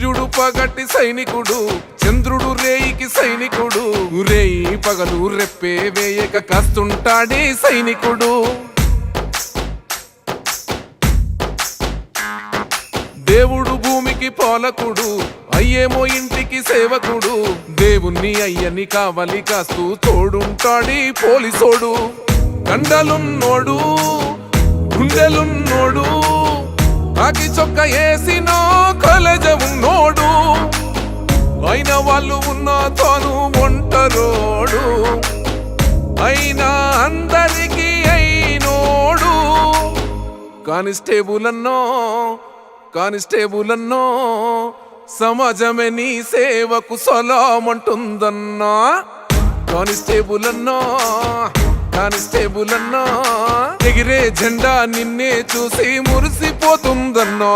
సూర్యుడు పగటి సైనికుడు చంద్రుడు రేయికి సైనికుడు. రేయి పగలు రెప్పే వేయక కాస్తుంటాడే సైనికుడు. దేవుడు భూమికి పాలకుడు అయ్యేమో ఇంటికి సేవకుడు. దేవుణ్ణి అయ్యని కావలి కాస్తూ తోడుంటాడి పోలీసోడు. కండలున్నోడు గుండెలున్నోడు. కాకి చొక్క వేసిన కలజ ఉన్నోడు. అయిన వాళ్ళు ఉన్న తాను ఒంటరోడు. అయినా అందరికీ అయినోడు. కానిస్టేబుల్ అన్నో కానిస్టేబుల్ అన్నో సమాజమే నీ సేవకు సలామంటుందన్నా. కానిస్టేబుల్ అన్నో కానిస్టేబుల్ అన్నా ఎగిరే జెండా నిన్నే చూసి మురిసిపోతుందన్నా.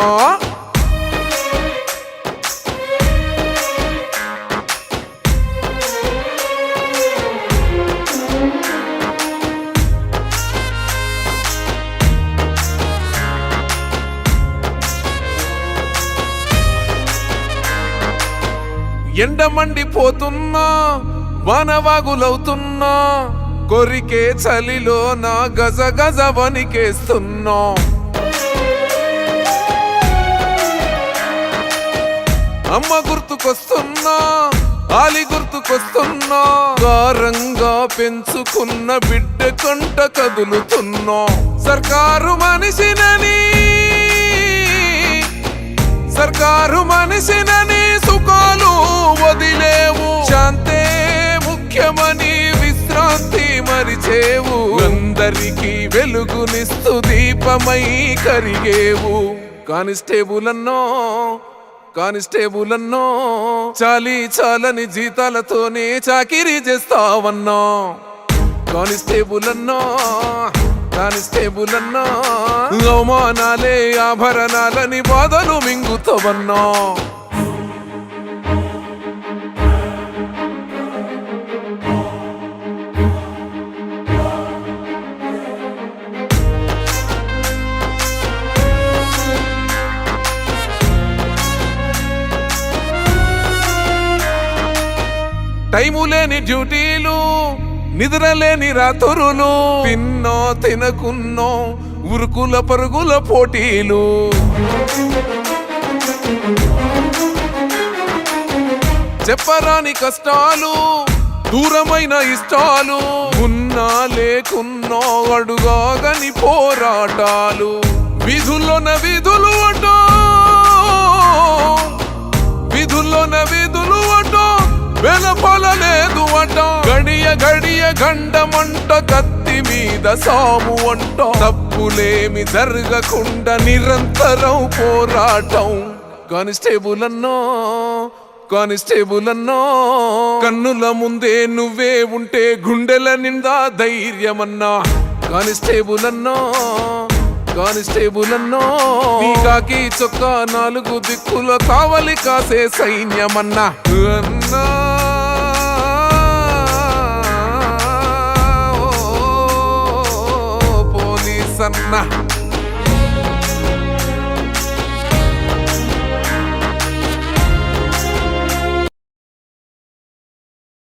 ఎండ మండిపోతున్నా వానవాగులవుతున్నా కొరికే చలిలో నా గజ గజ వణికేస్తున్నా. అమ్మ గుర్తుకొస్తున్నా ఆలి గుర్తుకొస్తున్నా గారంగా పెంచుకున్న బిడ్డ కంట కదులుతున్నా. సర్కారు మనిషినని సర్కారు మనిషినని సుఖాలు వదిలేవు. శాంతే ముఖ్యమని విశ్రాంతి మరిచేవు అందరికీ వెలుగునిస్తూ దీపమై కరిగేవు. కానిస్టేబుల్ అన్నో కానిస్టేబుల్ అన్నో చాలి చాలని జీతాలతోనే చాకిరీ చేస్తావన్నా. కానిస్టేబుల్ అన్నా కానిస్టేబుల్ అన్నా అవమానాలే ఆభరణాలని బాధలు మింగుతావన్నా. టైము లేని డ్యూటీలు నిద్ర లేని తిన్నో తినకున్నో ఉరుకుల పరుగుల పోటీలు. చెప్పరాని కష్టాలు దూరమైన ఇష్టాలు ఉన్నా లేకున్నో అడుగాగని పోరాటాలు. విధుల్లోన విధులు అటో గడియ గండమంట కత్తి మీద సాము అంట. తప్పులేమి జరగకుండా నిరంతరం పోరాటం. కానిస్టేబుల్ అన్నో కానిస్టేబుల్ అన్నో కన్నుల ముందే నువ్వే ఉంటే గుండెల నిండా ధైర్యమన్నా. కానిస్టేబుల్ అన్నో కానిస్టేబుల్ అన్నో కాకి చొక్క నాలుగు దిక్కుల కావలి కాసే సైన్యమన్నా. అన్నా Susanna